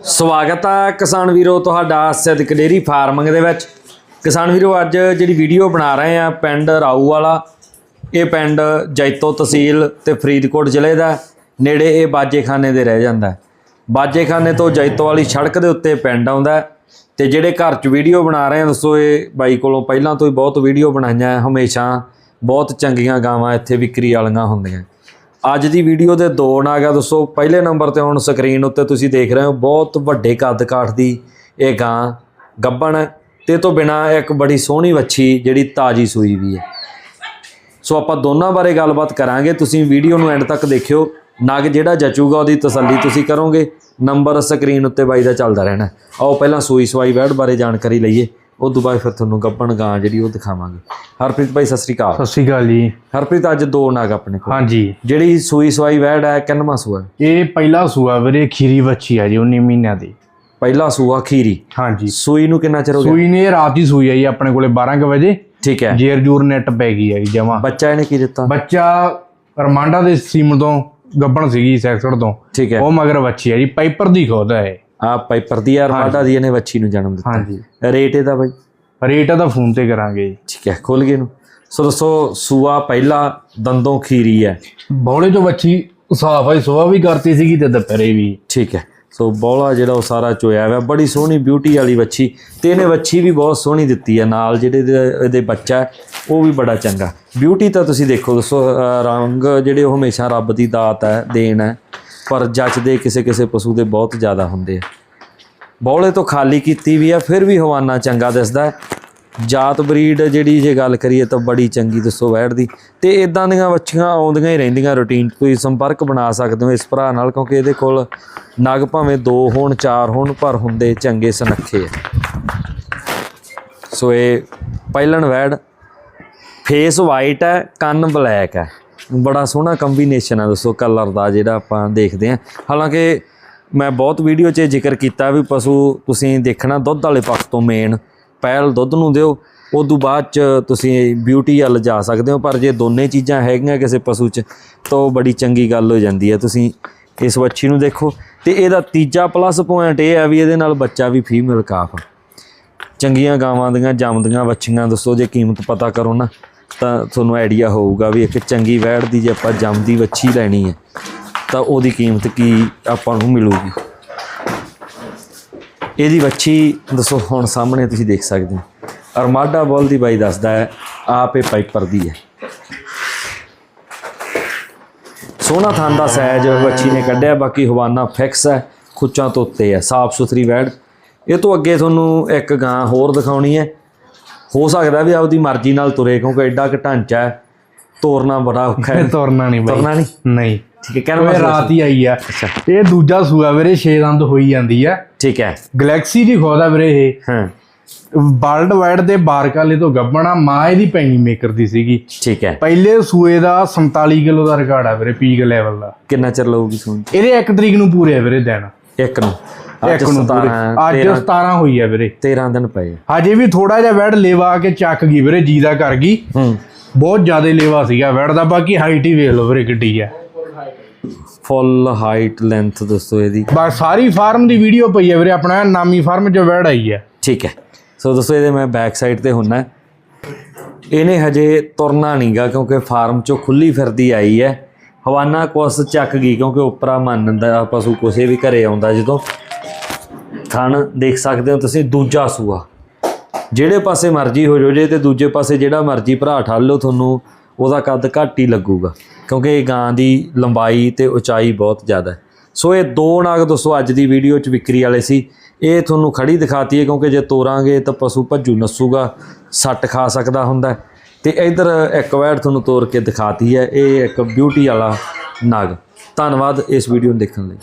ਸਵਾਗਤ ਹੈ ਕਿਸਾਨ ਵੀਰੋ ਤੁਹਾਡਾ ਸਿੱਧਕ ਡੇਰੀ ਫਾਰਮਿੰਗ ਦੇ ਵਿੱਚ। ਕਿਸਾਨ ਵੀਰੋ, ਅੱਜ ਜਿਹੜੀ ਵੀਡੀਓ ਬਣਾ ਰਹੇ ਆ, ਪਿੰਡ ਰਾਊ ਵਾਲਾ, ਇਹ ਪਿੰਡ ਜੈਤੋ ਤਹਿਸੀਲ ਤੇ ਫਰੀਦਕੋਟ ਜ਼ਿਲ੍ਹੇ ਦਾ, ਨੇੜੇ ਇਹ ਬਾਜੇਖਾਨੇ ਦੇ ਰਹਿ ਜਾਂਦਾ ਬਾਜੇਖਾਨੇ ਤੋਂ ਜੈਤੋ ਵਾਲੀ ਸੜਕ ਦੇ ਉੱਤੇ ਪਿੰਡ ਆਉਂਦਾ ਹੈ ਤੇ ਜਿਹੜੇ ਘਰ 'ਚ ਵੀਡੀਓ ਬਣਾ ਰਹੇ ਆ, ਦੱਸੋ ਇਹ ਬਾਈ ਕੋਲੋਂ ਪਹਿਲਾਂ ਤੋਂ ਹੀ ਬਹੁਤ ਵੀਡੀਓ ਬਣਾਈਆਂ, ਹਮੇਸ਼ਾ ਬਹੁਤ ਚੰਗੀਆਂ ਗਾਵਾਂ ਇੱਥੇ ਵਿਕਰੀ ਵਾਲੀਆਂ ਹੁੰਦੀਆਂ। ਅੱਜ ਦੀ ਵੀਡੀਓ ਦੇ ਦੋ ਨਾਗ ਆ ਦੱਸੋ ਪਹਿਲੇ ਨੰਬਰ ਤੇ ਹੁਣ ਸਕਰੀਨ ਉੱਤੇ ਤੁਸੀਂ ਦੇਖ ਰਹੇ ਹੋ, ਬਹੁਤ ਵੱਡੇ ਕੱਦ ਕਾਠ ਦੀ ਇਹ ਗਾਂ ਗੱਬਣ। ਹੈ ਤੇ ਇਹ ਤੋਂ ਬਿਨਾ ਇੱਕ ਬੜੀ ਸੋਹਣੀ ਵੱਛੀ ਜਿਹੜੀ ਤਾਜੀ ਸੂਈ ਵੀ ਹੈ। ਸੋ ਆਪਾਂ ਦੋਨਾਂ ਬਾਰੇ ਗੱਲਬਾਤ ਕਰਾਂਗੇ। ਤੁਸੀਂ ਵੀਡੀਓ ਨੂੰ ਐਂਡ ਤੱਕ ਦੇਖਿਓ। ਨਗ ਜਿਹੜਾ ਜਚੂਗਾ ਉਹਦੀ ਤਸੱਲੀ ਤੁਸੀਂ ਕਰੋਗੇ। ਨੰਬਰ ਸਕਰੀਨ ਉੱਤੇ ਬਾਈ ਦਾ ਚੱਲਦਾ ਰਹਿਣਾ। ਆਓ ਪਹਿਲਾਂ ਸੂਈ ਸਵਾਈ ਵੈੜ ਬਾਰੇ ਜਾਣਕਾਰੀ ਲਈਏ। ਉਸ ਤੋਂ ਬਾਅਦ ਫਿਰ ਤੁਹਾਨੂੰ ਗੱਬਣ ਗਾਂ ਜਿਹੜੀ ਉਹ ਦਿਖਾਵਾਂਗੇ। ਹਰਪ੍ਰੀਤ ਭਾਈ ਸਤਿ ਸ੍ਰੀ ਅਕਾਲ। ਸਤਿ ਸ਼੍ਰੀ ਅਕਾਲ ਜੀ। ਹਰਪ੍ਰੀਤ ਅੱਜ ਦੋ ਨਗ ਆਪਣੇ ਕੋਲ। ਹਾਂਜੀ। ਜਿਹੜੀ ਸੂਈ ਸਵਾਈ ਵੈੜ ਹੈ ਕਿੰਨਵਾਂ ਸੂਆ ਹੈ? ਇਹ ਪਹਿਲਾ ਸੂਆ ਵੀਰੇ ਖੀਰੀ ਬੱਚੀ ਆ ਜੀ 19 ਮਹੀਨਿਆਂ ਦੀ। ਪਹਿਲਾ ਸੂਆ ਖੀਰੀ। ਹਾਂਜੀ। ਸੂਈ ਨੂੰ ਕਿੰਨਾ ਚਿਰ ਹੋ ਗਿਆ? ਸੂਈ ਨੇ ਰਾਤ ਹੀ ਸੂਈ ਆ ਜੀ ਆਪਣੇ ਕੋਲੇ 12 ਕੁ ਵਜੇ। ਠੀਕ ਹੈ। ਜੇਰ ਜੂਰ ਨੈਟ ਪੈ ਗਈ ਆ ਜੀ ਜਮਾ। ਬੱਚਾ ਇਹਨੇ ਕੀ ਦਿੱਤਾ? ਬੱਚਾ ਰਮਾਂਡਾ ਦੇ ਸੀਮ ਤੋਂ ਗੱਬਣ ਸੀਗੀ ਸੈਕਸਰ ਤੋਂ। ਠੀਕ ਹੈ। ਉਹ ਮਗਰ ਬੱਚੀ ਆ ਜੀ ਪਾਈਪਰ ਦੀ ਖੋਦ ਹੈ ਇਹ। ਆ ਪਾਈਪਰ ਦੀ ਯਾਰ ਮਾਡਾ ਦੀ ਇਹਨੇ ਵੱਛੀ ਨੂੰ ਜਨਮ ਦਿੱਤਾ। ਹਾਂਜੀ। ਰੇਟ ਇਹਦਾ ਬਾਈ? ਰੇਟ ਦਾ ਫੋਨ ਤੇ ਕਰਾਂਗੇ ਠੀਕ ਹੈ ਖੋਲ ਗਏ ਨੂੰ ਸੋ ਦੱਸੋ ਸੂਆ ਪਹਿਲਾ ਦੰਦੋਂ ਖੀਰੀ ਹੈ। ਬੌਲੇ ਤੋਂ ਬੱਚੀ ਸਾਫ਼ ਆਈ ਸੁਬਾ ਵੀ ਕਰਤੀ ਸੀਗੀ ਤੇ ਦੁਪਹਿਰੇ ਵੀ। ਠੀਕ ਹੈ ਸੋ ਬੋਲਾ ਜਿਹੜਾ ਉਹ ਸਾਰਾ ਚੋਇਆ ਹੋਇਆ ਬੜੀ ਸੋਹਣੀ ਬਿਊਟੀ ਵਾਲੀ ਵੱਛੀ। ਤੇ ਇਹਨੇ ਵੱਛੀ ਵੀ ਬਹੁਤ ਸੋਹਣੀ ਦਿੱਤੀ ਹੈ ਨਾਲ ਜਿਹੜੇ ਇਹਦੇ- ਇਹਦੇ ਬੱਚਾ ਹੈ, ਉਹ ਵੀ ਬੜਾ ਚੰਗਾ। ਬਿਊਟੀ ਤਾਂ ਤੁਸੀਂ ਦੇਖੋ ਦੱਸੋ ਰੰਗ ਜਿਹੜੇ ਉਹ ਹਮੇਸ਼ਾ ਰੱਬ ਦੀ ਦਾਤ ਹੈ ਦੇਣ ਹੈ। ਪਰ ਜੱਚਦੇ ਕਿਸੇ ਕਿਸੇ ਪਸ਼ੂ ਦੇ ਬਹੁਤ ਜ਼ਿਆਦਾ ਹੁੰਦੇ ਆ। ਬੌਲੇ ਤੋਂ ਖਾਲੀ ਕੀਤੀ ਵੀ ਆ, ਫਿਰ ਵੀ ਹਵਾਨਾ ਚੰਗਾ ਦਿਸਦਾ ਜਾਤ ਬਰੀਡ ਜਿਹੜੀ ਜੇ ਗੱਲ ਕਰੀਏ ਤਾਂ ਬੜੀ ਚੰਗੀ, ਦੱਸੋ ਵੈੜ ਦੀ। ਤੇ ਇਦਾਂ ਦੀਆਂ ਵੱਛੀਆਂ ਆਉਂਦੀਆਂ ਹੀ ਰਹਿੰਦੀਆਂ ਰੁਟੀਨ ਤੁਸੀਂ ਸੰਪਰਕ ਬਣਾ ਸਕਦੇ ਹੋ ਇਸ ਭਰਾ ਨਾਲ, ਕਿਉਂਕਿ ਇਹਦੇ ਕੋਲ ਨਗ ਭਾਵੇਂ ਦੋ ਹੋਣ, ਚਾਰ ਹੋਣ, ਪਰ ਹੁੰਦੇ ਚੰਗੇ ਸੁਨੱਖੇ ਸੋ ਇਹ ਪਹਿਲਣ ਵੈੜ ਫੇਸ ਵਾਈਟ ਹੈ, ਕੰਨ ਬਲੈਕ ਹੈ। ਬੜਾ ਸੋਹਣਾ ਕੰਬੀਨੇਸ਼ਨ ਆ ਦੱਸੋ ਕਲਰ ਦਾ ਜਿਹੜਾ ਆਪਾਂ ਦੇਖਦੇ ਹਾਂ। ਹਾਲਾਂਕਿ ਮੈਂ ਬਹੁਤ ਵੀਡੀਓ 'ਚ ਜ਼ਿਕਰ ਕੀਤਾ ਵੀ ਪਸ਼ੂ ਤੁਸੀਂ ਦੇਖਣਾ ਦੁੱਧ ਵਾਲੇ ਪੱਖ ਤੋਂ ਮੇਨ ਪਹਿਲ ਦੁੱਧ ਨੂੰ ਦਿਓ, ਉਦੋਂ ਬਾਅਦ 'ਚ ਤੁਸੀਂ ਬਿਊਟੀ ਵੱਲ ਜਾ ਸਕਦੇ ਹੋ, ਪਰ ਜੇ ਦੋਨੇ ਚੀਜ਼ਾਂ ਹੈਗੀਆਂ ਕਿਸੇ ਪਸ਼ੂ 'ਚ, ਤਾਂ ਉਹ ਬੜੀ ਚੰਗੀ ਗੱਲ ਹੋ ਜਾਂਦੀ ਹੈ। ਤੁਸੀਂ ਇਸ ਵੱਛੀ ਨੂੰ ਦੇਖੋ। ਤੇ ਇਹਦਾ ਤੀਜਾ ਪਲੱਸ ਪੁਆਇੰਟ ਇਹ ਹੈ ਵੀ ਇਹਦੇ ਨਾਲ ਬੱਚਾ ਵੀ ਫੀਮੇਲ ਕਾਫ ਚੰਗੀਆਂ ਗਾਵਾਂ ਦੀਆਂ ਜੰਮਦੀਆਂ ਵੱਛੀਆਂ ਦੱਸੋ ਜੇ ਕੀਮਤ ਪਤਾ ਕਰੋ ਨਾ। ਤਾਂ ਤੁਹਾਨੂੰ ਆਈਡੀਆ ਹੋਊਗਾ ਵੀ ਇੱਕ ਚੰਗੀ ਵੈੜ ਦੀ ਜੇ ਆਪਾਂ ਜੰਮਦੀ ਵੱਛੀ ਲੈਣੀ ਹੈ, ਤਾਂ ਉਹਦੀ ਕੀਮਤ ਕੀ ਆਪਾਂ ਨੂੰ ਮਿਲੂਗੀ? ਇਹਦੀ ਵੱਛੀ ਦੱਸੋ, ਹੁਣ ਸਾਹਮਣੇ ਤੁਸੀਂ ਦੇਖ ਸਕਦੇ ਹੋ। ਅਰਮਾਡਾ ਬੋਲ ਦੀ ਬਾਈ ਦੱਸਦਾ ਹੈ, ਆਪ ਇਹ ਪਾਈਪਰ ਦੀ ਹੈ। ਸੋਹਣਾ ਥਾਂ ਦਾ ਸਾਈਜ਼ ਵੱਛੀ ਨੇ ਕੱਢਿਆ, ਬਾਕੀ ਹਵਾਨਾ ਫਿਕਸ ਹੈ, ਖੁੱਚਾਂ ਤੋਂ ਉੱਤੇ ਹੈ, ਸਾਫ਼ ਸੁਥਰੀ ਵੈੜ। ਇਹ ਤੋਂ ਅੱਗੇ ਤੁਹਾਨੂੰ ਇੱਕ ਗਾਂ ਹੋਰ ਦਿਖਾਉਣੀ ਹੈ। ਹੋ ਸਕਦਾ ਵੀ ਆਪਦੀ ਮਰਜ਼ੀ ਨਾਲ ਤੁਰੇ ਕਿਉਂਕਿ ਐਡਾ ਕੁ ਢਾਂਚਾ ਹੈ। ਤੋਰਨਾ ਬੜਾ ਔਖਾ ਹੈ। ਤੁਰਨਾ ਨਹੀਂ ਬਾਈ। ਤੁਰਨਾ ਨਹੀਂ? ਨਹੀਂ। ਠੀਕ ਹੈ ਕਹਿਣ ਦਾ ਉਹ ਮਤਲਬ- ਰਾਤ ਹੀ ਆਈ ਆ। ਇਹ ਦੂਜਾ ਸੂਆ ਵੀਰੇ 6 ਦੰਦ ਹੋਈ ਜਾਂਦੀ ਆ। ਠੀਕ ਹੈ। ਗੈਲੈਕਸੀ ਦੀ ਖੋਦਾ ਵੀਰੇ ਇਹ। ਹਾਂ। ਵਰਲਡ ਵਾਈਡ ਦੇ ਬਾਰਕਾਲੇ ਤੋਂ ਗੱਬਣਾ ਮਾਂ ਇਹਦੀ ਪੈਣੀ ਮੇਕਰ ਦੀ ਸੀਗੀ। ਠੀਕ ਹੈ। ਪਹਿਲੇ ਸੂਏ ਦਾ 47 ਕਿਲੋ ਦਾ ਰਿਕਾਰਡ ਆ ਵੀਰੇ ਪੀਕ ਲੈਵਲ ਦਾ। ਕਿੰਨਾ ਚਿਰ ਲਊਗੀ ਸੁਣ ਇਹਦੇ 1 ਤਰੀਕ ਨੂੰ ਪੂਰੇ ਆ ਵੀਰੇ ਦਿਨ। ਇੱਕ ਨੂੰ। ਇੱਕ ਨੂੰ ਪੂਰੇ। 17 ਅੱਜ 17 ਹੋਈ ਆ ਵੀਰੇ। 13 ਦਿਨ ਪਏ ਆ। ਹਜੇ ਵੀ ਥੋੜਾ ਜਿਹਾ ਵੈੜ ਲੇਵਾ ਕੇ ਚੱਕ ਗਈ ਵੀਰੇ ਜੀ ਦਾ ਕਰ ਗਈ। ਹੂੰ। ਬਹੁਤ ਜ਼ਿਆਦਾ ਲੇਵਾ ਸੀਗਾ ਵੈੜ ਦਾ ਬਾਕੀ ਹਾਈਟ ਹੀ ਵੇਖ ਲਓ ਵੀਰੇ ਕਿੱਡੀ ਆ। ਫੁੱਲ ਹਾਈਟ ਲੈਂਥ ਦੱਸੋ ਇਹਦੀ। ਬਸ ਸਾਰੀ ਫਾਰਮ ਦੀ ਵੀਡੀਓ ਪਈ ਆ ਵੀਰੇ ਆਪਣਾ ਨਾਮੀ ਫਾਰਮ ਚ ਵੈੜ ਆਈ ਆ। ਠੀਕ ਹੈ। ਸੋ ਦੱਸੋ ਇਹਦੇ ਮੈਂ ਬੈਕ ਸਾਈਡ ਤੇ ਹੁੰਨਾ। ਇਹਨੇ ਹਜੇ ਤੁਰਨਾ ਨਹੀਂਗਾ ਕਿਉਂਕਿ ਫਾਰਮ ਚੋਂ ਖੁੱਲੀ ਫਿਰਦੀ ਆਈ ਹੈ। ਹਵਾਨਾ ਕੁਸ ਚੱਕ ਗਈ ਕਿਉਂਕਿ ਉਪਰਾ ਮੰਨਦਾ ਪਸ਼ੂ ਕਿਸੇ ਵੀ ਘਰੇ ਆਉਂਦਾ ਜਦੋਂ। ਥਣ ਦੇਖ ਸਕਦੇ ਹੋ ਤੁਸੀਂ, ਦੂਜਾ ਸੂਆ। ਜਿਹੜੇ ਪਾਸੇ ਮਰਜ਼ੀ ਹੋ ਜਾਓ, ਜੇ ਤੇ ਦੂਜੇ ਪਾਸੇ ਜਿਹੜਾ ਮਰਜ਼ੀ ਭਰਾ ਠਾਲ ਲਓ ਤੁਹਾਨੂੰ, ਉਹਦਾ ਕੱਦ ਘੱਟ ਹੀ ਲੱਗੂਗਾ। ਕਿਉਂਕਿ ਇਹ ਗਾਂ ਦੀ ਲੰਬਾਈ ਤੇ ਉਚਾਈ ਬਹੁਤ ਜ਼ਿਆਦਾ ਹੈ। ਸੋ ਇਹ ਦੋ ਨਾਗ ਦੋਸਤੋ, ਅੱਜ ਦੀ ਵੀਡੀਓ 'ਚ ਵਿਕਰੀ ਵਾਲੇ ਸੀ। ਇਹ ਤੁਹਾਨੂੰ ਖੜੀ ਦਿਖਾਤੀ ਹੈ ਕਿਉਂਕਿ ਜੇ ਤੋਰਾਂਗੇ ਤਾਂ ਪਸ਼ੂ ਭੱਜੂ ਨੱਸੂਗਾ, ਸੱਟ ਖਾ ਸਕਦਾ ਹੁੰਦਾ ਤੇ ਇਧਰ ਇੱਕ ਵੈੜ ਤੁਹਾਨੂੰ ਤੋਰ ਕੇ ਦਿਖਾਤੀ ਹੈ, ਇਹ ਇੱਕ ਬਿਊਟੀ ਵਾਲਾ ਨਗ। ਧੰਨਵਾਦ ਇਸ ਵੀਡੀਓ ਨੂੰ ਦੇਖਣ ਲਈ।